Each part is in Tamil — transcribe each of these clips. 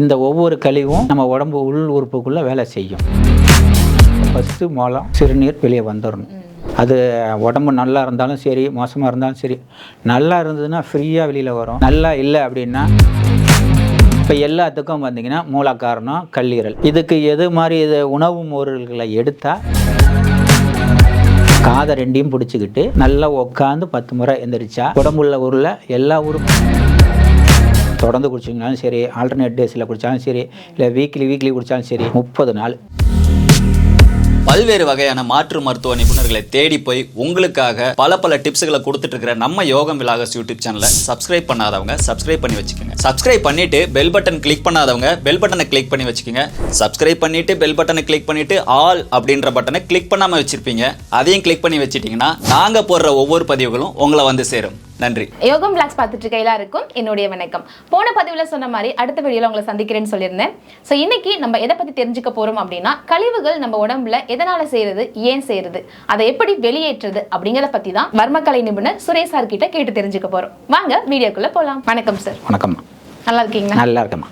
இந்த ஒவ்வொரு கழிவும் நம்ம உடம்பு உள் உறுப்புக்குள்ளே வேலை செய்யும். ஃபஸ்ட்டு மூலம் சிறுநீர் வெளியே வந்துடணும் அது உடம்பு நல்லா இருந்தாலும் சரி மோசமாக இருந்தாலும் சரி நல்லா இருந்ததுன்னா ஃப்ரீயாக வெளியில் வரும். நல்லா இல்லை அப்படின்னா இப்போ எல்லாத்துக்கும் பார்த்தீங்கன்னா மூல காரணம் கல்லீரல். இதுக்கு எது மாதிரி இது உணவு முறைகளை எடுத்தால் காதை ரெண்டையும் பிடிச்சிக்கிட்டு நல்லா உட்காந்து பத்து முறை எந்திரிச்சா உடம்புள்ள ஊரில் எல்லா ஊரும் தொடர்ந்து குடிச்சிங்கனாலும் சரி ஆல்டர்னேட் டேஸில் குடித்தாலும் சரி இல்லை வீக்லி வீக்லி குடித்தாலும் சரி முப்பது நாள். பல்வேறு வகையான மாற்று மருத்துவ நிபுணர்களை தேடி போய் உங்களுக்காக பல பல டிப்ஸ்களை கொடுத்துட்டு இருக்கிற நம்ம யோகம் விலாகஸ் யூடியூப் சேனலை சப்ஸ்கிரைப் பண்ணாதவங்க சப்ஸ்கிரைப் பண்ணி வச்சுக்கோங்க. சப்ஸ்கிரைப் பண்ணிட்டு பெல் பட்டன் கிளிக் பண்ணாதவங்க பெல் பட்டனை கிளிக் பண்ணி வச்சுக்கோங்க. சப்ஸ்கிரைப் பண்ணிட்டு பெல் பட்டனை கிளிக் பண்ணிட்டு ஆல் அப்படின்ற பட்டனை கிளிக் பண்ணாம வச்சிருப்பீங்க. அதையும் கிளிக் பண்ணி வச்சிட்டிங்கன்னா நாங்கள் போடுற ஒவ்வொரு பதிவுகளும் உங்களை வந்து சேரும். நன்றி. யோகம் பிளாக்ஸ் பார்த்துட்டு இருக்க எல்லாருக்கும் என்னுடைய வணக்கம். போன பதிவில் சொன்ன மாதிரி அடுத்த வீடியோவில் உங்களை சந்திக்கிறேன்னு சொல்லியிருந்தேன். ஸோ இன்னைக்கு நம்ம எதை பற்றி தெரிஞ்சுக்க போகிறோம் அப்படின்னா கழிவுகள் நம்ம உடம்புல எதனால் செய்கிறது ஏன் செய்கிறது அதை எப்படி வெளியேற்றுறது அப்படிங்கிறத பற்றி தான் வர்மக்கலை நிபுணர் சுரேஷ் சார் கிட்ட கேட்டு தெரிஞ்சுக்க போகிறோம் வாங்க வீடியோக்குள்ளே போகலாம் வணக்கம் சார் வணக்கம்மா நல்லா இருக்கீங்களா? நல்லா இருக்கம்மா.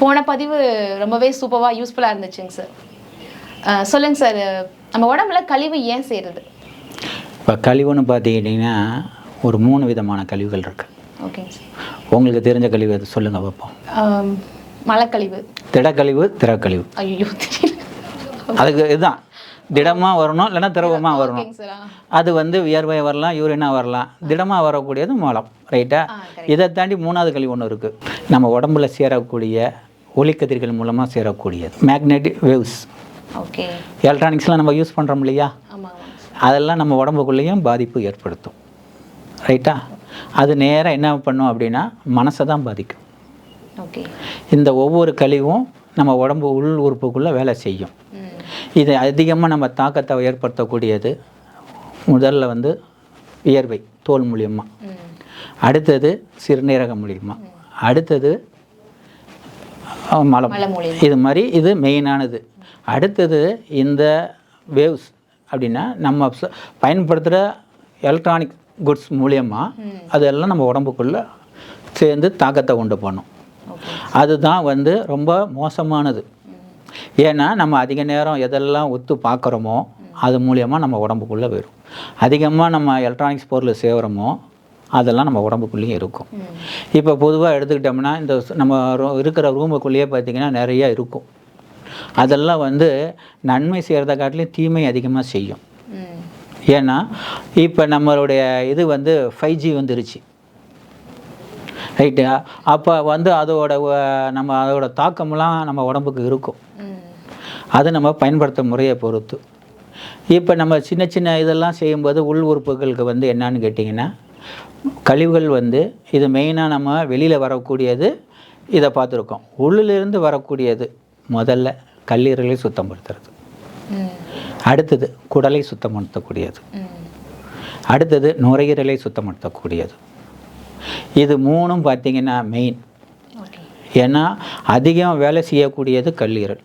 போன பதிவு ரொம்பவே சூப்பராக யூஸ்ஃபுல்லாக இருந்துச்சுங்க சார் சொல்லுங்க சார் நம்ம உடம்புல கழிவு ஏன் செய்கிறது இப்போ கழிவுன்னு பார்த்துக்கிட்டிங்கன்னா ஒரு மூணு விதமான கழிவுகள் இருக்குது சார் உங்களுக்கு தெரிஞ்ச கழிவு எது? சொல்லுங்கள் பார்ப்போம். ஆம், மலக்கழிவு. திடக்கழிவு திரக்கழிவு ஐயோ அதுக்கு இதுதான். திடமாக வரணும் இல்லைன்னா திரவமாக வரணும். அது வந்து வியர்வை வரலாம் யூரினாக வரலாம். திடமாக வரக்கூடியது மூலம் ரைட்டா இதை தாண்டி மூணாவது கழிவு ஒன்று இருக்குது நம்ம உடம்புல சேரக்கூடிய ஒளிக்கதிர்கள் மூலமாக சேரக்கூடியது. மேக்னெட்டிக் வேவ்ஸ் ஓகே எலக்ட்ரானிக்ஸ்லாம் நம்ம யூஸ் பண்ணுறோம் இல்லையா? அதெல்லாம் நம்ம உடம்புக்குள்ளேயும் பாதிப்பு ஏற்படுத்தும். ரைட்டா? அது நேராக என்ன பண்ணும் அப்படின்னா மனசை தான் பாதிக்கும். ஓகே. இந்த ஒவ்வொரு கழிவும் நம்ம உடம்பு உள் உறுப்புக்குள்ளே வேலை செய்யும். இது அதிகமாக நம்ம தாக்கத்தை ஏற்படுத்தக்கூடியது முதல்ல வந்து வியர்வை தோல் மூலியமாக அடுத்தது சிறுநீரகம் மூலியமா. அடுத்தது மலம். இது மாதிரி இது மெயினானது அடுத்தது இந்த வேவ்ஸ் அப்படின்னா நம்ம பயன்படுத்துகிற எலக்ட்ரானிக் குட்ஸ் மூலியமாக அதெல்லாம் நம்ம உடம்புக்குள்ளே சேர்ந்து தாக்கத்தை உண்டு பண்ணும். ஓகே. அதுதான் வந்து ரொம்ப மோசமானது. ஏன்னா நம்ம அதிக நேரம் எதெல்லாம் ஒத்து பார்க்குறோமோ அது மூலியமாக நம்ம உடம்புக்குள்ளே வரும் அதிகமாக நம்ம எலக்ட்ரானிக்ஸ் பொருள் சேவரமோ அதெல்லாம் நம்ம உடம்புக்குள்ளேயும் இருக்கும். இப்போ பொதுவாக எடுத்துக்கிட்டோம்னா இந்த நம்ம ரூ- இருக்கிற ரூமுக்குள்ளேயே பார்த்திங்கன்னா நிறைய இருக்கும். அதெல்லாம் வந்து நன்மை செய்கிறத காட்டிலும் தீமை அதிகமாக செய்யும். ஏன்னா இப்போ நம்மளுடைய இது வந்து ஃபைவ் ஜி வந்துருச்சு. ரைட்டு அப்போ வந்து அதோட நம்ம அதோட தாக்கம்லாம் நம்ம உடம்புக்கு இருக்கும். அது நம்ம பயன்படுத்த முறையை பொறுத்து. இப்போ நம்ம சின்ன சின்ன இதெல்லாம் செய்யும்போது உள் உறுப்புகளுக்கு வந்து என்னன்னு கேட்டிங்கன்னா கழிவுகள் வந்து இது மெயினாக நம்ம வெளியில் வரக்கூடியது இதை பார்த்துருக்கோம். உள்ளிலிருந்து வரக்கூடியது முதல்ல கல்லீரலை சுத்தப்படுத்துறது. அடுத்தது குடலை சுத்தப்படுத்தக்கூடியது. அடுத்தது நுரையீரலை சுத்தப்படுத்தக்கூடியது. இது மூணும் பார்த்தீங்கன்னா மெயின் ஏன்னா அதிகம் வேலை செய்யக்கூடியது கல்லீரல்.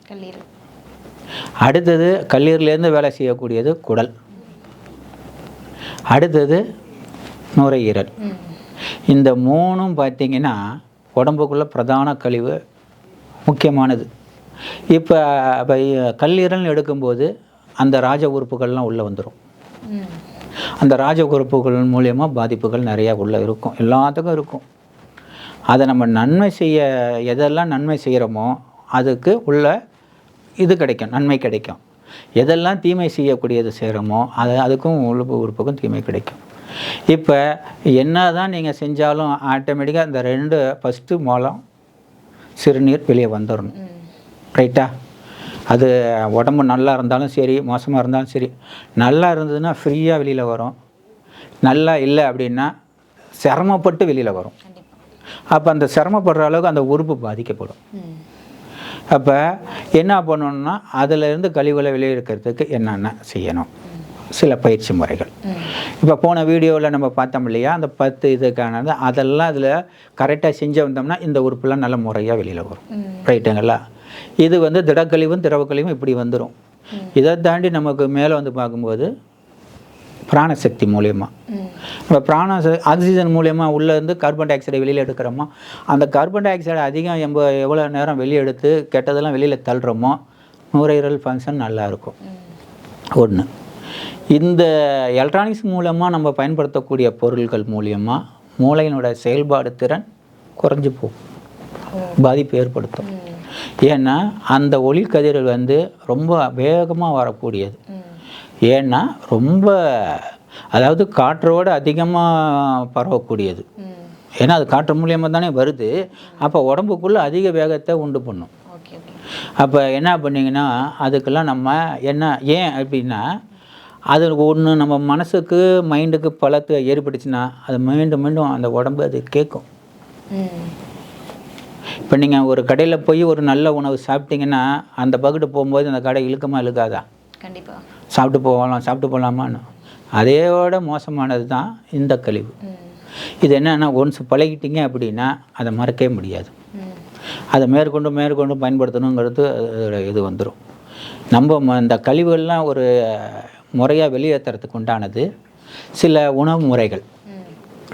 அடுத்தது கல்லீரலேருந்து வேலை செய்யக்கூடியது குடல். அடுத்தது நுரையீரல். இந்த மூணும் பார்த்தீங்கன்னா உடம்புக்குள்ள பிரதான கழிவு முக்கியமானது. இப்போ இப்போ கல்லீரல்னு எடுக்கும்போது அந்த ராஜ உறுப்புகள்லாம் உள்ளே வந்துடும் அந்த ராஜ உறுப்புகள் மூலியமாக பாதிப்புகள் நிறையா உள்ளே இருக்கும். எல்லாத்துக்கும் இருக்கும். அதை நம்ம நன்மை செய்ய எதெல்லாம் நன்மை செய்கிறோமோ அதுக்கு உள்ள இது கிடைக்கும் நன்மை கிடைக்கும். எதெல்லாம் தீமை செய்யக்கூடியது செய்கிறோமோ அது அதுக்கும் உறுப்பு உறுப்புக்கும் தீமை கிடைக்கும். இப்போ என்ன தான் நீங்கள் செஞ்சாலும் ஆட்டோமேட்டிக்காக இந்த ரெண்டு ஃபஸ்ட்டு மூலம் சிறுநீர் வெளியே வந்துடணும் ரைட்டா அது உடம்பு நல்லா இருந்தாலும் சரி மோசமாக இருந்தாலும் சரி நல்லா இருந்ததுன்னா ஃப்ரீயாக வெளியில் வரும். நல்லா இல்லை அப்படின்னா சிரமப்பட்டு வெளியில் வரும். அப்போ அந்த சிரமப்படுற அளவுக்கு அந்த உறுப்பு பாதிக்கப்படும். அப்போ என்ன பண்ணணும்னா அதிலிருந்து கழிவுகளை வெளியெடுக்கிறதுக்கு என்னென்ன செய்யணும்? சில பயிற்சி முறைகள். இப்போ போன வீடியோவில் நம்ம பார்த்தோம் இல்லையா அந்த பத்து இதுக்கானது அதெல்லாம் அதில் கரெக்டாக செஞ்சு வந்தோம்னா இந்த உறுப்புலாம் நல்ல முறையாக வெளியில் வரும். ரைட்டுங்களா இது வந்து திடக்கழிவும் திரவக்கழிவும் இப்படி வந்துடும் இதை தாண்டி நமக்கு மேலே வந்து பார்க்கும்போது பிராணசக்தி மூலியமாக ம் இப்போ பிராண ஆக்சிஜன் மூலயமா உள்ளே இருந்து கார்பன் டை ஆக்சைடை வெளியில் எடுக்கிறோமோ அந்த கார்பன் டை ஆக்சைடை அதிகம் எம்ப எவ்வளோ நேரம் வெளியே எடுத்து கெட்டதெல்லாம் வெளியில் தள்ளுறோமோ நுரையீரல் ஃபங்க்ஷன் நல்லாயிருக்கும். ஒன்று இந்த எலக்ட்ரானிக்ஸ் மூலமாக நம்ம பயன்படுத்தக்கூடிய பொருட்கள் மூலியமாக மூளையினோட செயல்பாடு திறன் குறைஞ்சு போகும். பாதிப்பு ஏற்படுத்தும். ஏன்னா அந்த ஒளி கதிர்கள் வந்து ரொம்ப வேகமாக வரக்கூடியது. ஏன்னா ரொம்ப அதாவது காற்றோடு அதிகமாக பரவக்கூடியது. ஏன்னா அது காற்று மூலியமாக தானே வருது. அப்போ உடம்புக்குள்ளே அதிக வேகத்தை உண்டு பண்ணும். அப்போ என்ன பண்ணிங்கன்னா அதுக்கெல்லாம் நம்ம என்ன ஏன் அப்படின்னா அது ஒன்று நம்ம மனசுக்கு மைண்டுக்கு பலத்தை ஏற்பட்டுச்சுன்னா அது மீண்டும் மீண்டும் அந்த உடம்பு அது கேட்கும். இப்போ நீங்கள் ஒரு கடையில் போய் ஒரு நல்ல உணவு சாப்பிட்டீங்கன்னா அந்த பக்கெட்டு போகும்போது அந்த கடை இழுக்கமா இழுக்காதா? கண்டிப்பா. சாப்பிட்டு போகலாம் சாப்பிட்டு போகலாமான்னு. அதையோட மோசமானது தான் இந்த கழிவு. இது என்னன்னா ஒன்ஸ் பழகிட்டீங்க அப்படின்னா அதை மறக்கவே முடியாது. அதை மேற்கொண்டு மேற்கொண்டு பயன்படுத்தணுங்கிறது இது வந்துடும் நம்ம இந்த கழிவுகள்லாம் ஒரு முறையாக வெளியேற்றுறதுக்கு உண்டானது சில உணவு முறைகள்.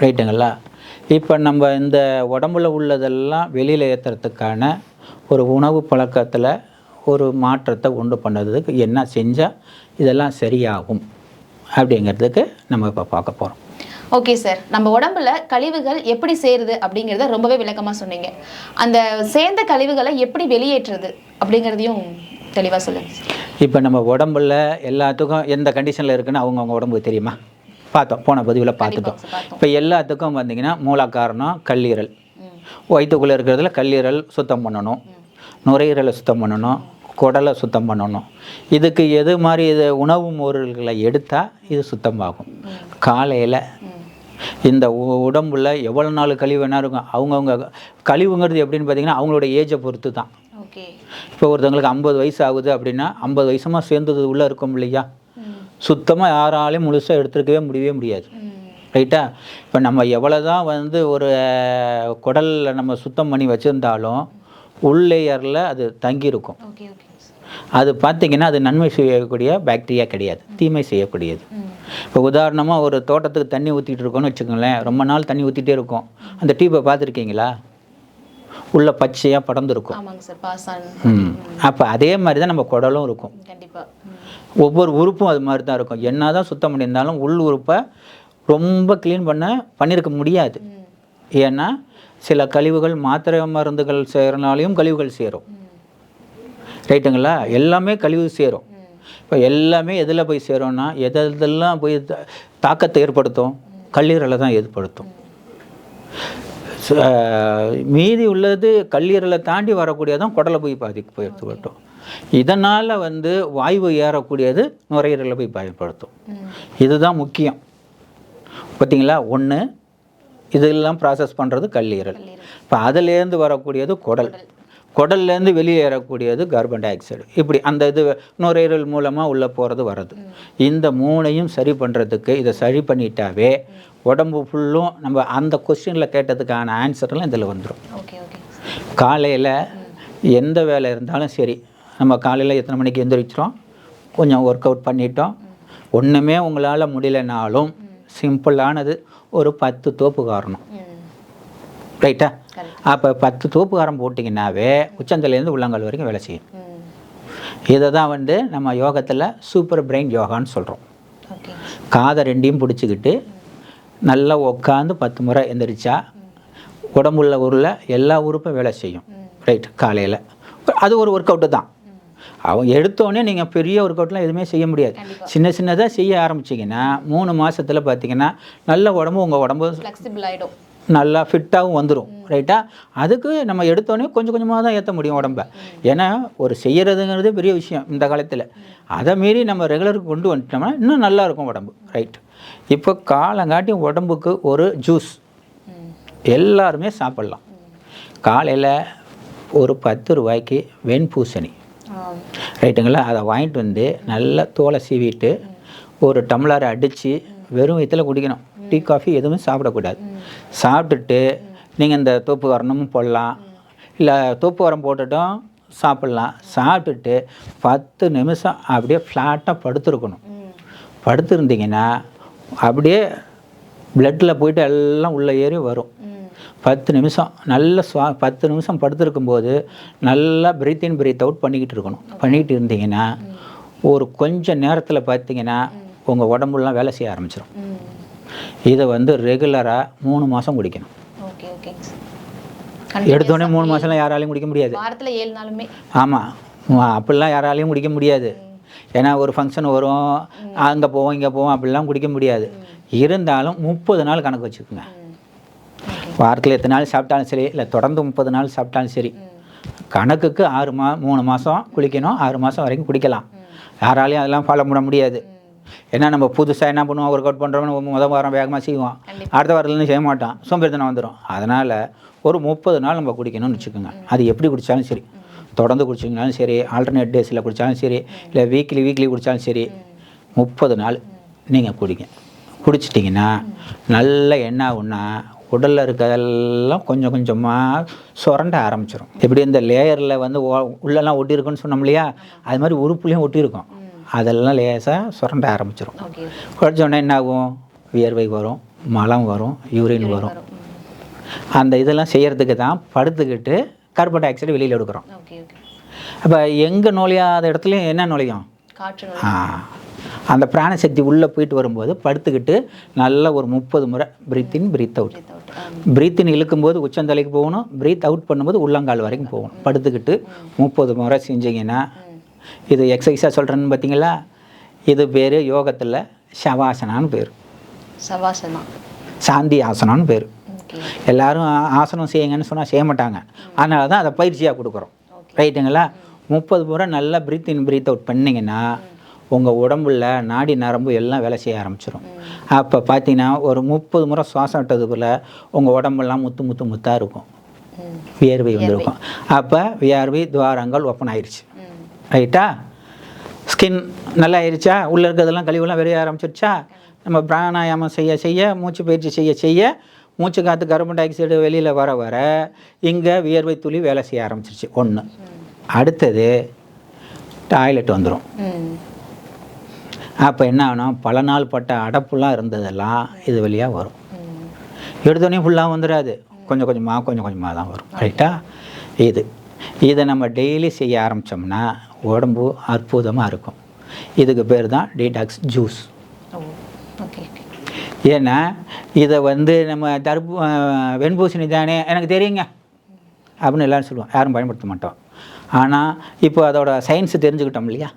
ரைட்டுங்களா? இப்போ நம்ம இந்த உடம்புல உள்ளதெல்லாம் வெளியில் ஏற்றுறதுக்கான ஒரு உணவு பழக்கத்தில் ஒரு மாற்றத்தை உண்டு பண்ணதுக்கு என்ன செஞ்சால் இதெல்லாம் சரியாகும் அப்படிங்கிறதுக்கு நம்ம இப்போ பார்க்க போகிறோம் ஓகே சார். நம்ம உடம்புல கழிவுகள் எப்படி சேருது அப்படிங்கிறத ரொம்பவே விளக்கமா சொன்னீங்க. அந்த சேர்ந்த கழிவுகளை எப்படி வெளியேற்றுறது அப்படிங்கிறதையும் தெளிவா சொல்லுங்க சார். இப்போ நம்ம உடம்புல எல்லாத்துக்கும் எந்த கண்டிஷனில் இருக்குன்னு அவங்கவுங்க உடம்புக்கு தெரியுமா? பார்த்தோம். போன பதிவில் பார்த்துட்டோம். இப்போ எல்லாத்துக்கும் பார்த்தீங்கன்னா மூல காரணம் கல்லீரல். வயிற்றுக்குள்ளே இருக்கிறதுல கல்லீரல் சுத்தம் பண்ணணும். நுரையீரலை சுத்தம் பண்ணணும். குடலை சுத்தம் பண்ணணும். இதுக்கு எது மாதிரி இது உணவு பொருள்களை எடுத்தால் இது சுத்தமாகும். காலையில் இந்த உடம்புல எவ்வளோ நாள் கழிவு வேணா இருக்கும். அவங்கவுங்க கழிவுங்கிறது எப்படின்னு பார்த்தீங்கன்னா அவங்களோட ஏஜை பொறுத்து தான். ஓகே. இப்போ ஒருத்தவங்களுக்கு ஐம்பது வயசு ஆகுது அப்படின்னா ஐம்பது வயசுமா சேர்ந்தது உள்ளே இருக்கும் இல்லையா? சுத்தமாக யாராலையும் முழுசாக எடுத்துருக்கவே முடியவே முடியாது. ரைட்டா? இப்போ நம்ம எவ்வளோ தான் வந்து ஒரு குடலில் நம்ம சுத்தம் பண்ணி வச்சுருந்தாலும் உள் லேயரில் அது தங்கியிருக்கும். அது பார்த்தீங்கன்னா அது நன்மை செய்யக்கூடிய பாக்டீரியா கிடையாது. தீமை செய்யக்கூடியது. இப்போ உதாரணமாக ஒரு தோட்டத்துக்கு தண்ணி ஊற்றிட்டு இருக்கோம்னு வச்சுக்கோங்களேன். ரொம்ப நாள் தண்ணி ஊற்றிட்டே இருக்கும். அந்த டியூப்பை பார்த்துருக்கீங்களா உள்ள பச்சையாக படர்ந்துருக்கும். ம். அப்போ அதே மாதிரி தான் நம்ம குடலும் இருக்கும். கண்டிப்பா. ம் ஒவ்வொரு உறுப்பும் அது மாதிரி தான் இருக்கும். என்ன தான் சுத்தம் பண்ணியிருந்தாலும் உள் உறுப்பை ரொம்ப க்ளீன் பண்ண பண்ணியிருக்க முடியாது. ஏன்னா சில கழிவுகள் மாத்திரை மருந்துகள் செய்கிறனாலையும் கழிவுகள் சேரும். ரைட்டுங்களா? எல்லாமே கழிவு சேரும். இப்போ எல்லாமே எதில் போய் சேரும்னா எது எதெல்லாம் போய் தாக்கத்தை ஏற்படுத்தும்? கல்லீரலை தான் ஏற்படுத்தும். மீதி உள்ளது கல்லீரலை தாண்டி வரக்கூடியதான் குடலை போய் பாதிப்பு ஏற்படுத்தும் இதனால் வந்து வாய்வு ஏறக்கூடியது நுரையீரலை போய் பயன்படுத்தும். இதுதான் முக்கியம். பார்த்தீங்களா ஒன்று இதெல்லாம் ப்ராசஸ் பண்ணுறது கல்லீரல். இப்போ அதுலேருந்து வரக்கூடியது குடல். குடல்லேருந்து வெளியேறக்கூடியது கார்பன் டை ஆக்சைடு இப்படி அந்த இது நுரையீரல் மூலமாக உள்ளே போகிறது வர்றது. இந்த மூணையும் சரி பண்ணுறதுக்கு இதை சரி பண்ணிட்டாவே உடம்பு ஃபுல்லும் நம்ம அந்த கொஸ்டினில் கேட்டதுக்கான ஆன்சர்லாம் இதில் வந்துடும் ஓகே ஓகே. காலையில் எந்த வேலை இருந்தாலும் சரி நம்ம காலையில் எத்தனை மணிக்கு எந்திரிச்சிட்டோம் கொஞ்சம் ஒர்க் அவுட் பண்ணிட்டோம். ஒன்றுமே உங்களால் முடியலனாலும் சிம்பிளானது ஒரு பத்து தோப்பு காரணம். ரைட்டா அப்போ பத்து தோப்பு காரம் போட்டிங்கன்னாவே உச்சந்தலேருந்து உள்ளங்கால் வரைக்கும் வேலை செய்யும். இதை தான் வந்து நம்ம யோகத்தில் சூப்பர் பிரெயின் யோகான்னு சொல்கிறோம் காதை ரெண்டையும் பிடிச்சிக்கிட்டு நல்லா உட்காந்து பத்து முறை எந்திரிச்சா உடம்புள்ள உள்ள எல்லா உறுப்பும் வேலை செய்யும். ரைட் காலையில். அது ஒரு ஒர்க் அவுட்டு தான். அவன் எடுத்தோடனே நீங்கள் பெரிய ஒர்க் அவுட்லாம் எதுவுமே செய்ய முடியாது. சின்ன சின்னதாக செய்ய ஆரம்பிச்சிங்கன்னா மூணு மாசத்துல பார்த்தீங்கன்னா நல்ல உடம்பு உங்கள் உடம்பு ஃப்ளெக்சிபிள் ஆயிடும். நல்லா ஃபிட்டாகவும் வந்துடும் ரைட்டா அதுக்கு நம்ம எடுத்தோடனே கொஞ்சம் கொஞ்சமாக தான் ஏற்ற முடியும் உடம்ப. ஏன்னா ஒரு செய்யறதுங்கிறது பெரிய விஷயம் இந்த காலத்தில். அதை மீறி நம்ம ரெகுலருக்கு கொண்டு வந்துட்டோம்னா இன்னும் நல்லா இருக்கும் உடம்பு ரைட் இப்போ காலங்காட்டி உடம்புக்கு ஒரு ஜூஸ் எல்லாருமே சாப்பிட்லாம். காலையில் ஒரு பத்து ரூபாய்க்கு வெண்பூசணி. ரைட்டுங்களா? அதை வாங்கிட்டு வந்து நல்லா தோலை சீவிட்டு ஒரு டம்ளரை அடித்து வெறும் வயிற்றில் குடிக்கணும். டீ காஃபி எதுவுமே சாப்பிடக்கூடாது. சாப்பிட்டுட்டு நீங்கள் இந்த தோப்பு வரணும் போடலாம். இல்லை தோப்பு உரம் போட்டுட்டும் சாப்பிட்லாம். சாப்பிட்டுட்டு பத்து நிமிஷம் அப்படியே ஃப்ளாட்டாக படுத்துருக்கணும். படுத்துருந்தீங்கன்னா அப்படியே பிளட்டில் போயிட்டு எல்லாம் உள்ளே ஏறி வரும். பத்து நிமிஷம் நல்ல சுவா பத்து நிமிஷம் படுத்திருக்கும்போது நல்லா பிரீத் இன் பிரீத் அவுட் பண்ணிக்கிட்டு இருக்கணும். பண்ணிக்கிட்டு இருந்தீங்கன்னா ஒரு கொஞ்ச நேரத்தில் பார்த்தீங்கன்னா உங்கள் உடம்புலாம் வேலை செய்ய ஆரம்பிச்சிடும் இதை வந்து ரெகுலராக மூணு மாதம் குடிக்கணும். எடுத்தோடனே மூணு மாதம்லாம் யாராலையும் குடிக்க முடியாது. வாரத்துல ஏழு நாளுமே. ஆமாம் அப்படிலாம் யாராலையும் குடிக்க முடியாது. ஏன்னா ஒரு ஃபங்க்ஷன் வரும் அங்கே போவோம் இங்கே போவோம் அப்படிலாம் குடிக்க முடியாது. இருந்தாலும் முப்பது நாள் கணக்கு வச்சுக்கோங்க. வாரத்தில் எத்தனை நாள் சாப்பிட்டாலும் சரி இல்லை தொடர்ந்து முப்பது நாள் சாப்பிட்டாலும் சரி. கணக்குக்கு ஆறு மா மூணு மாதம் குளிக்கணும் ஆறு மாதம் வரைக்கும் குடிக்கலாம். யாராலையும் அதெல்லாம் ஃபாலோ பண்ண முடியாது. ஏன்னா நம்ம புதுசாக என்ன பண்ணுவோம் ஒர்க் அவுட் பண்ணுறோம்னு முதல் வாரம் வேகமாக செய்வோம் அடுத்த வாரத்துலேருந்து செய்ய மாட்டோம் சோம்பேறித்தனம் வந்துடும் அதனால் ஒரு முப்பது நாள் நம்ம குடிக்கணும்னு வச்சுக்கோங்க. அது எப்படி குடித்தாலும் சரி. தொடர்ந்து குடிச்சிங்கனாலும் சரி ஆல்டர்னேட் டேஸில் குடித்தாலும் சரி இல்லை வீக்லி வீக்லி குடித்தாலும் சரி முப்பது நாள் நீங்கள் குடிங்க. குடிச்சிட்டிங்கன்னா நல்ல என்ன ஆகும்னா உடலில் இருக்கிறதெல்லாம் கொஞ்சம் கொஞ்சமாக சுரண்ட ஆரம்பிச்சிடும் எப்படி இந்த லேயரில் வந்து உள்ளெல்லாம் ஒட்டியிருக்குன்னு சொன்னோம் இல்லையா? அது மாதிரி உறுப்புலையும் ஒட்டியிருக்கும். அதெல்லாம் லேசாக சுரண்ட ஆரம்பிச்சிடும் ஓகே. குறைச்ச உடனே என்ன ஆகும் வியர்வை வரும் மலம் வரும் யூரின் வரும். அந்த இதெல்லாம் செய்யறதுக்கு தான் படுத்துக்கிட்டு கார்பன் டை ஆக்சைடு வெளியில் எடுக்கிறோம். அப்போ எங்கே நுழையாத இடத்துலையும் என்ன நுழையும்? ஆ, அந்த பிராணசக்தி உள்ளே போயிட்டு வரும்போது படுத்துக்கிட்டு நல்ல ஒரு முப்பது முறை breathe in breathe out. Breathe in இழுக்கும்போது உச்சந்தலைக்கு போகணும் பிரீத் அவுட் பண்ணும்போது உள்ளங்கால் வரைக்கும் போகணும். படுத்துக்கிட்டு முப்பது முறை செஞ்சீங்கன்னா இது எக்ஸசைஸாக சொல்கிறேன்னு பார்த்தீங்களா? இது பேர் யோகத்தில் ஷவாசனான்னு பேர். சவாசனா? சாந்தி ஆசனம்னு பேர். எல்லாரும் ஆசனம் செய்யுங்கன்னு சொன்னால் செய்ய மாட்டாங்க. அதனால தான் அதை பயிற்சியாக கொடுக்குறோம். ரைட்டுங்களா? முப்பது முறை நல்லா பிரீத் இன் பிரீத் அவுட் பண்ணிங்கன்னா உங்கள் உடம்புல நாடி நரம்பு எல்லாம் வேலை செய்ய ஆரம்பிச்சிடும் அப்போ பார்த்தீங்கன்னா ஒரு முப்பது முறை சுவாசம் விட்டதுக்குள்ள உங்கள் உடம்பெல்லாம் முத்து முத்து முத்தாக இருக்கும். வியர்வை வந்திருக்கும். அப்போ வியர்வை துவாரங்கள் ஓப்பன் ஆயிடுச்சு ரைட்டா ஸ்கின் நல்லா ஆயிடுச்சா உள்ளே இருக்கிறதெல்லாம் கழிவுலாம் வெளியே ஆரம்பிச்சிருச்சா? நம்ம பிராணாயாமம் செய்ய செய்ய மூச்சு பயிற்சி செய்ய செய்ய மூச்சு காற்று கார்பன் டை ஆக்சைடு வெளியில் வர வர இங்கே வியர்வை துளி வேலை செய்ய ஆரம்பிச்சிருச்சு. ஒன்று அடுத்தது டாய்லெட் வந்துடும் அப்போ என்ன ஆகணும்? பல நாள் பட்ட அடப்புலாம் இருந்ததெல்லாம் இது வழியாக வரும். எடுத்தோடனே ஃபுல்லாக வந்துடாது கொஞ்சம் கொஞ்சமாக கொஞ்சம் கொஞ்சமாக தான் வரும். ரைட்டா இது. இதை நம்ம டெய்லி செய்ய ஆரம்பித்தோம்னா உடம்பு அற்புதமாக இருக்கும். இதுக்கு பேர் தான் டீடாக்ஸ் ஜூஸ் ஏன்னா இதை வந்து நம்ம தர்பூ வெண்பூசணி தானே எனக்கு தெரியுங்க. அப்படின்னு எல்லாரும் சொல்லுவோம் யாரும் பயன்படுத்த மாட்டோம். ஆனால் இப்போ அதோட சயின்ஸ் தெரிஞ்சுக்கிட்டோம் இல்லையா?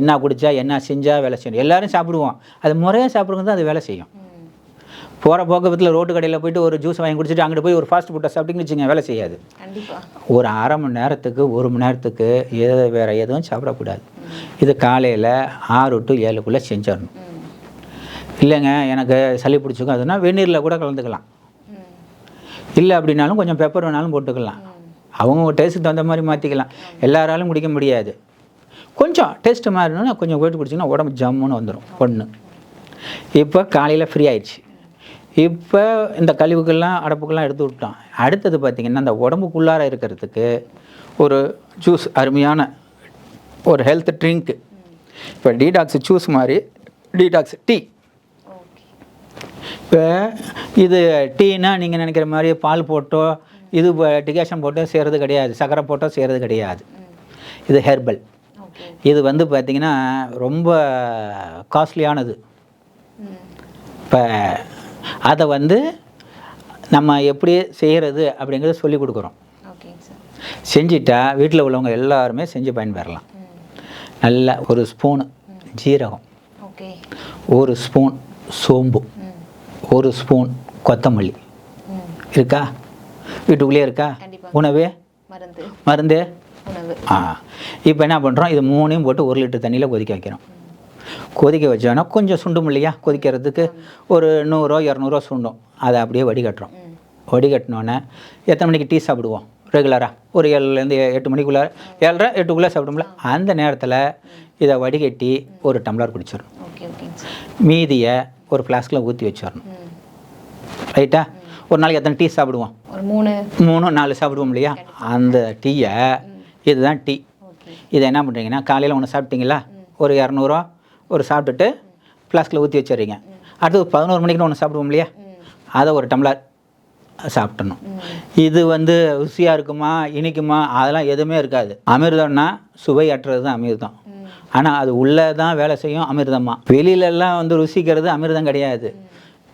என்ன குடித்தா என்ன செஞ்சால் வேலை செய்யணும். எல்லாரும் சாப்பிடுவோம். அது முறையாக சாப்பிடுங்க தான் அது வேலை செய்யும். போகிற போக்கத்தில் ரோட்டு கடையில் போயிட்டு ஒரு ஜூஸ் வாங்கி குடிச்சிட்டு அங்கிட்டு போய் ஒரு ஃபாஸ்ட் ஃபுட்டை சாப்பிட்டீங்கன்னு வச்சுங்க வேலை செய்யாது. ஒரு அரை மணி நேரத்துக்கு ஒரு மணி நேரத்துக்கு எது வேறு எதுவும் சாப்பிடக்கூடாது. இது காலையில் ஆறு டு ஏழுக்குள்ளே செஞ்சிடணும். இல்லைங்க எனக்கு சளி பிடிச்சிக்கும் அதுனா வெந்நீரில் கூட கலந்துக்கலாம். இல்லை அப்படின்னாலும் கொஞ்சம் பெப்பர் வேணாலும் போட்டுக்கலாம். அவங்க டேஸ்ட்டுக்கு தகுந்த மாதிரி மாற்றிக்கலாம் எல்லாராலும் குடிக்க முடியாது. கொஞ்சம் டேஸ்ட்டு மாறினா கொஞ்சம் போயிட்டு குடிச்சிங்கன்னா உடம்பு ஜம்முன்னு வந்துடும் பொண்ணு இப்போ காலையில் ஃப்ரீ ஆயிடுச்சு. இப்போ இந்த கழிவுகள்லாம் அடப்புக்கெல்லாம் எடுத்து விட்டோம் அடுத்தது பார்த்திங்கன்னா அந்த உடம்புக்குள்ளார இருக்கிறதுக்கு ஒரு ஜூஸ் அருமையான ஒரு ஹெல்த் ட்ரிங்க்கு இப்போ டீடாக்ஸ் ஜூஸ் மாதிரி டீடாக்ஸ் டீ இப்போ இது டீனா நீங்கள் நினைக்கிற மாதிரி பால் போட்டோ இது டிகேஷன் போட்டோ செய்கிறது கிடையாது. சக்கரை போட்டோ செய்கிறது கிடையாது. இது ஹெர்பல் இது வந்து பார்த்திங்கன்னா ரொம்ப காஸ்ட்லியானது இப்போ அதை வந்து நம்ம எப்படி செய்கிறது அப்படிங்கிறத சொல்லி கொடுக்குறோம். செஞ்சிட்டா வீட்டில் உள்ளவங்க எல்லாருமே செஞ்சு பயன்பெறலாம். நல்ல ஒரு ஸ்பூனு ஜீரகம். ஒரு ஸ்பூன் சோம்பு. ஒரு ஸ்பூன் கொத்தமல்லி. இருக்கா? வீட்டுக்குள்ளேயே இருக்கா. உணவு? மருந்து? ஆ. இப்போ என்ன பண்ணுறோம் இது மூணையும் போட்டு ஒரு லிட்டர் தண்ணியில் கொதிக்க வைக்கிறோம். கொதிக்க வச்சோன்னா கொஞ்சம் சுண்டும் இல்லையா? கொதிக்கிறதுக்கு ஒரு நூறோ இரநூறுவா சுண்டும். அதை அப்படியே வடிகட்டுறோம். வடிகட்டினோன்னே எத்தனை மணிக்கு டீ சாப்பிடுவோம்? ரெகுலராக ஒரு ஏழுலேருந்து எட்டு மணிக்குள்ளே ஏழரை எட்டுக்குள்ளே சாப்பிடும்ல அந்த நேரத்தில் இதை வடிகட்டி ஒரு டம்ளர் குடிச்சிடணும். மீதியை ஒரு ஃப்ளாஸ்கில் ஊற்றி வச்சிடணும். ரைட்டா? ஒரு நாளைக்கு எத்தனை டீ சாப்பிடுவோம்? ஒரு மூணு. மூணு நாலு சாப்பிடுவோம் இல்லையா? அந்த டீயை இதுதான் டீ. இதை என்ன பண்ணுறீங்கன்னா காலையில் ஒன்று சாப்பிட்டீங்களா? ஒரு இரநூறுவா ஒரு சாப்பிட்டுட்டு ஃப்ளாஸ்கில் ஊற்றி வச்சிடுறீங்க. அடுத்து பதினோரு மணிக்கு ஒன்று சாப்பிடுவோம் இல்லையா? அதை ஒரு டம்ளர் சாப்பிட்டணும் இது வந்து ருசியாக இருக்குமா இனிக்குமா அதெல்லாம் எதுவுமே இருக்காது. அமிர்தம்னா சுவையற்றது தான் அமிர்தம். ஆனால் அது உள்ளே தான் வேலை செய்யும் அமிர்தமா. வெளியிலலாம் வந்து ருசிக்கிறது அமிர்தம் கிடையாது.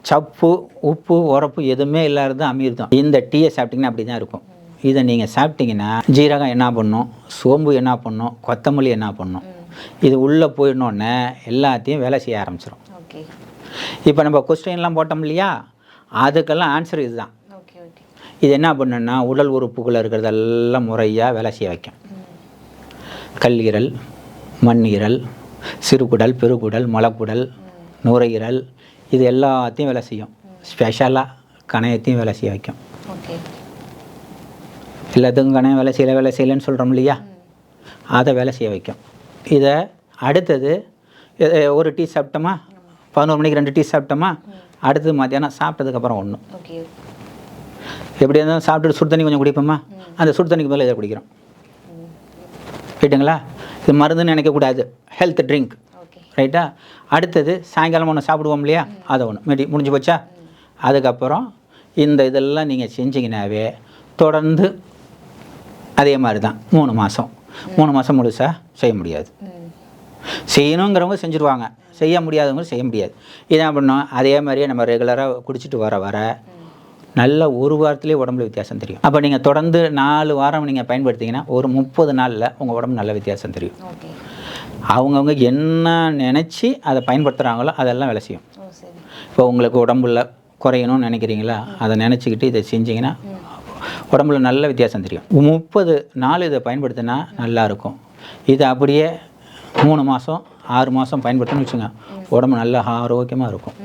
சப்பு உப்பு உரப்பு எதுவுமே இல்லாதது அமிர்தம். இந்த டீயை சாப்பிட்டிங்கன்னா அப்படி தான் இருக்கும். இதை நீங்கள் சாப்பிட்டீங்கன்னா ஜீரகம் என்ன பண்ணும்? சோம்பு என்ன பண்ணும்? கொத்தமல்லி என்ன பண்ணும்? இது உள்ளே போயிடணுன்னே எல்லாத்தையும் வேலை செய்ய ஆரம்பிச்சிடும் இப்போ நம்ம கொஸ்டின்லாம் போட்டோம் இல்லையா? அதுக்கெல்லாம் ஆன்சர் இதுதான். இது என்ன பண்ணுன்னா உடல் உறுப்புகள் இருக்கிறதெல்லாம் முறையாக வேலை செய்ய வைக்கும். கல்லீரல் மண்ணீரல் சிறுகுடல் பெருகுடல் மலக்குடல் நுரையீரல் இது எல்லாத்தையும் வேலை செய்யும். ஸ்பெஷலாக கணையத்தையும் வேலை செய்ய வைக்கும். ஓகே. எல்லாத்துக்கும் கணையம் வேலை செய்யல வேலை செய்யலைன்னு சொல்கிறோம் இல்லையா? அதை வேலை செய்ய வைக்கும். இதை அடுத்தது ஒரு டீ சாப்பிட்டோமா? பதினோரு மணிக்கு ரெண்டு டீ சாப்பிட்டோமா? அடுத்தது மத்தியானம் சாப்பிட்டதுக்கப்புறம் ஒன்று. ஓகே. எப்படி இருந்தாலும் சாப்பிட்டுட்டு சுடு தண்ணி கொஞ்சம் குடிப்போமா? அந்த சுடு தண்ணிக்கு மேலே இதை குடிக்கிறோம். ரைட்டுங்களா இது மருந்துன்னு நினைக்கக்கூடாது. ஹெல்த் ட்ரிங்க் ரைட்டா அடுத்தது சாயங்காலம் ஒன்று சாப்பிடுவோம் இல்லையா? அதை ஒன்று மெடி முடிஞ்சு போச்சா? அதுக்கப்புறம் இந்த இதெல்லாம் நீங்கள் செஞ்சீங்கன்னாவே தொடர்ந்து அதே மாதிரி தான் மூணு மாதம் மூணு மாதம் முழுசாக செய்ய முடியாது. செய்யணுங்கிறவங்க செஞ்சுருவாங்க. செய்ய முடியாதவங்க செய்ய முடியாது. இதான் பண்ணோம்? அதே மாதிரியே நம்ம ரெகுலராக குடிச்சிட்டு வர வர நல்ல ஒரு வாரத்திலே உடம்புல வித்தியாசம் தெரியும். அப்போ நீங்கள் தொடர்ந்து நாலு வாரம் நீங்கள் பயன்படுத்திங்கன்னா ஒரு முப்பது நாளில் உங்கள் உடம்பு நல்ல வித்தியாசம் தெரியும். அவங்கவுங்க என்ன நினச்சி அதை பயன்படுத்துகிறாங்களோ அதெல்லாம் வேலை செய்யும். இப்போ உங்களுக்கு உடம்புல குறையணும்னு நினைக்கிறீங்களா? அதை நினச்சிக்கிட்டு இதை செஞ்சீங்கன்னா உடம்புல நல்ல வித்தியாசம் தெரியும். முப்பது நாள் இதை பயன்படுத்தினா நல்லா இருக்கும் இது அப்படியே மூணு மாதம் ஆறு மாதம் பயன்படுத்தணும்னு வச்சுங்க. உடம்பு நல்ல ஆரோக்கியமாக இருக்கும்.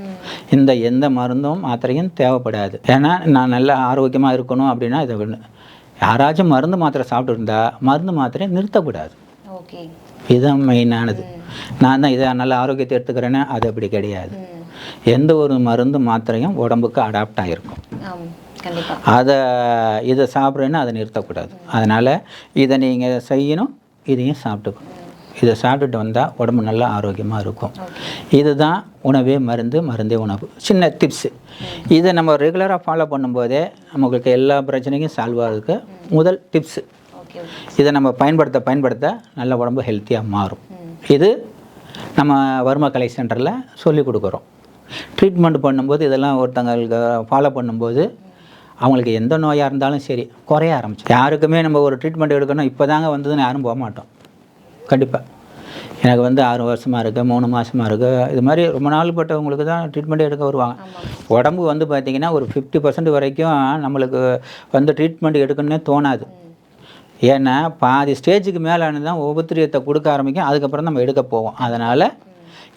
இந்த எந்த மருந்தும் மாத்திரையும் தேவைப்படாது. ஏன்னா நான் நல்ல ஆரோக்கியமாக இருக்கணும் அப்படின்னா இதை. யாராச்சும் மருந்து மாத்திரை சாப்பிட்டு இருந்தா மருந்து மாத்திரையை நிறுத்தக்கூடாது. ஓகே. இதுதான் மெயினானது நான் தான் இதை நல்ல ஆரோக்கியத்தை எடுத்துக்கிறேன்னா அது அப்படி கிடையாது. எந்த ஒரு மருந்து மாத்திரையும் உடம்புக்கு அடாப்ட் ஆகிருக்கும் அதை இதை சாப்பிட்றேன்னா அதை நிறுத்தக்கூடாது. அதனால் இதை நீங்கள் செய்யணும் இதையும் சாப்பிட்டுக்கணும். இதை சாப்பிட்டுட்டு வந்தால் உடம்பு நல்லா ஆரோக்கியமாக இருக்கும். இதுதான் உணவே மருந்து மருந்தே உணவு. சின்ன டிப்ஸு இதை நம்ம ரெகுலராக ஃபாலோ பண்ணும்போதே நமக்கு எல்லா பிரச்சனைக்கும் சால்வ் ஆகிறதுக்கு முதல் டிப்ஸு இதை நம்ம பயன்படுத்த பயன்படுத்த நல்ல உடம்பு ஹெல்த்தியாக மாறும். இது நம்ம வர்மா கலை சென்டரில் சொல்லி கொடுக்குறோம். ட்ரீட்மெண்ட் பண்ணும்போது இதெல்லாம் ஒருத்தங்களுக்கு ஃபாலோ பண்ணும்போது அவங்களுக்கு எந்த நோயாக இருந்தாலும் சரி குறைய ஆரம்பிச்சு யாருக்குமே நம்ம ஒரு ட்ரீட்மெண்ட் எடுக்கணும் இப்போ தாங்க வந்ததுன்னு யாரும் போக மாட்டோம். கண்டிப்பாக எனக்கு வந்து ஆறு வருஷமாக இருக்குது மூணு மாதமாக இருக்குது இது மாதிரி ரொம்ப நாள் பட்டவங்களுக்கு தான் ட்ரீட்மெண்ட் எடுக்க வருவாங்க. உடம்பு வந்து பார்த்திங்கன்னா ஒரு ஃபிஃப்டி பர்சன்ட் வரைக்கும் நம்மளுக்கு வந்து ட்ரீட்மெண்ட் எடுக்கணுன்னே தோணாது. ஏன்னா பாதி ஸ்டேஜுக்கு மேலான தான் உபத்திரியத்தை கொடுக்க ஆரம்பிக்கும் அதுக்கப்புறம் நம்ம எடுக்க போவோம். அதனால்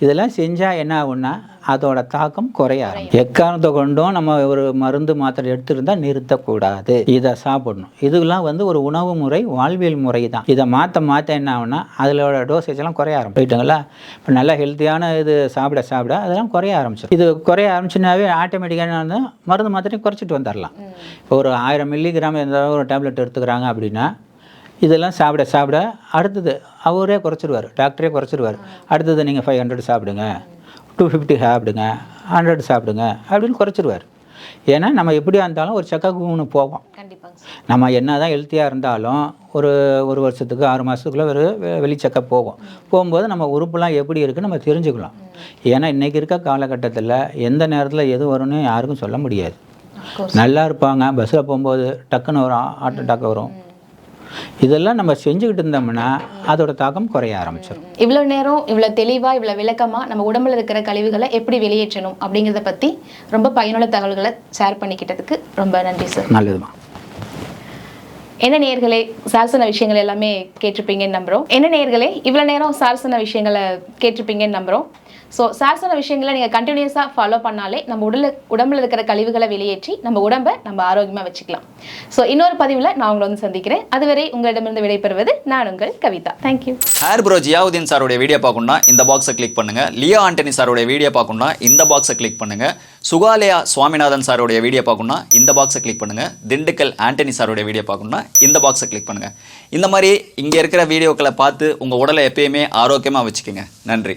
இதெல்லாம் செஞ்சால் என்ன ஆகும்னா அதோட தாக்கம் குறைய ஆரம்பிக்கும். எக்காரணத்தை கொண்டும் நம்ம ஒரு மருந்து மாத்திரை எடுத்துருந்தா நிறுத்தக்கூடாது. இதை சாப்பிடணும். இதெல்லாம் வந்து ஒரு உணவு முறை வாழ்வியல் முறை தான். இதை மாற்ற மாற்ற என்ன ஆகும்னா அதிலோட டோசேஜ் எல்லாம் குறைய ஆரம்பிச்சுங்களா இப்போ நல்லா ஹெல்த்தியான இது சாப்பிட சாப்பிட அதெல்லாம் குறைய ஆரம்பிச்சிடும். இது குறைய ஆரம்பிச்சுனாவே ஆட்டோமேட்டிக்காக வந்து மருந்து மாத்திரையும் குறைச்சிட்டு வந்துடலாம் இப்போ ஒரு ஆயிரம் மில்லிகிராம் ஏதாவது ஒரு டேப்லெட் எடுத்துக்கிறாங்க அப்படின்னா இதெல்லாம் சாப்பிட சாப்பிட அடுத்தது அவரே குறைச்சிருவார் டாக்டரே குறைச்சிருவார். அடுத்தது நீங்கள் ஃபைவ் ஹண்ட்ரட் சாப்பிடுங்க டூ ஃபிஃப்டி சாப்பிடுங்க ஹண்ட்ரட் சாப்பிடுங்க அப்படின்னு குறைச்சிருவார். ஏன்னா நம்ம எப்படியா இருந்தாலும் ஒரு செக்கப்புக்கு ஒன்று போவோம் நம்ம என்ன தான் ஹெல்த்தியாக இருந்தாலும் ஒரு ஒரு வருஷத்துக்கு ஆறு மாதத்துக்குள்ளே ஒரு வெளி செக்கப் போவோம் போகும்போது நம்ம உறுப்புலாம் எப்படி இருக்குன்னு நம்ம தெரிஞ்சுக்கலாம். ஏன்னா இன்றைக்கி இருக்க காலகட்டத்தில் எந்த நேரத்தில் எது வரும்னு யாருக்கும் சொல்ல முடியாது. நல்லா இருப்பாங்க. பஸ்ஸில் போகும்போது டக்குன்னு வரும் ஹார்ட் அட்டாக் வரும். இதெல்லாம் நம்ம செஞ்சுக்கிட்டு இருந்தோம்னா அதோட தாக்கம் குறைய ஆரம்பிச்சிடும் இவ்வளோ நேரம் இவ்வளோ தெளிவாக இவ்வளோ விளக்கமாக நம்ம உடம்புல இருக்கிற கழிவுகளை எப்படி வெளியேற்றணும் அப்படிங்கிறத பற்றி ரொம்ப பயனுள்ள தகவல்களை ஷேர் பண்ணிக்கிட்டதுக்கு ரொம்ப நன்றி சார் நல்லதுமா. என்ன நேயர்களே சார் சொன்ன விஷயங்கள் எல்லாமே கேட்டிருப்பீங்கன்னு நம்புகிறோம் என்ன நேயர்களே இவ்வளோ நேரம் சார் சொன்ன விஷயங்களை கேட்டிருப்பீங்கன்னு நம்புகிறோம் ஸோ சார் சொன்ன விஷயங்களை நீங்கள் கண்டினியூஸாக ஃபாலோ பண்ணாலே நம்ம உடல் உடம்புல இருக்கிற கழிவுகளை வெளியேற்றி நம்ம உடம்பை நம்ம ஆரோக்கியமாக வச்சுக்கலாம். ஸோ இன்னொரு பதிவில் நான் உங்களை வந்து சந்திக்கிறேன். அதுவரை உங்களிடமிருந்து விடைபெறுவது நான் உங்கள் Kavitha. Thank you hair pro Ziauddin சாருடைய வீடியோ பார்க்கணும்னா இந்த பாக்ஸை கிளிக் பண்ணுங்க. லியோ ஆண்டனி சாருடைய வீடியோ பார்க்கணும்னா இந்த பாக்ஸை கிளிக் பண்ணுங்க. சுகாலயா சுவாமிநாதன் சாருடைய வீடியோ பார்க்கணும்னா இந்த பாக்ஸை கிளிக் பண்ணுங்க. திண்டுக்கல் ஆண்டனி சாருடைய வீடியோ பார்க்கணும்னா இந்த பாக்ஸை கிளிக் பண்ணுங்க. இந்த மாதிரி இங்கே இருக்கிற வீடியோக்களை பார்த்து உங்கள் உடலை எப்பயுமே ஆரோக்கியமாக வச்சுக்கோங்க. நன்றி.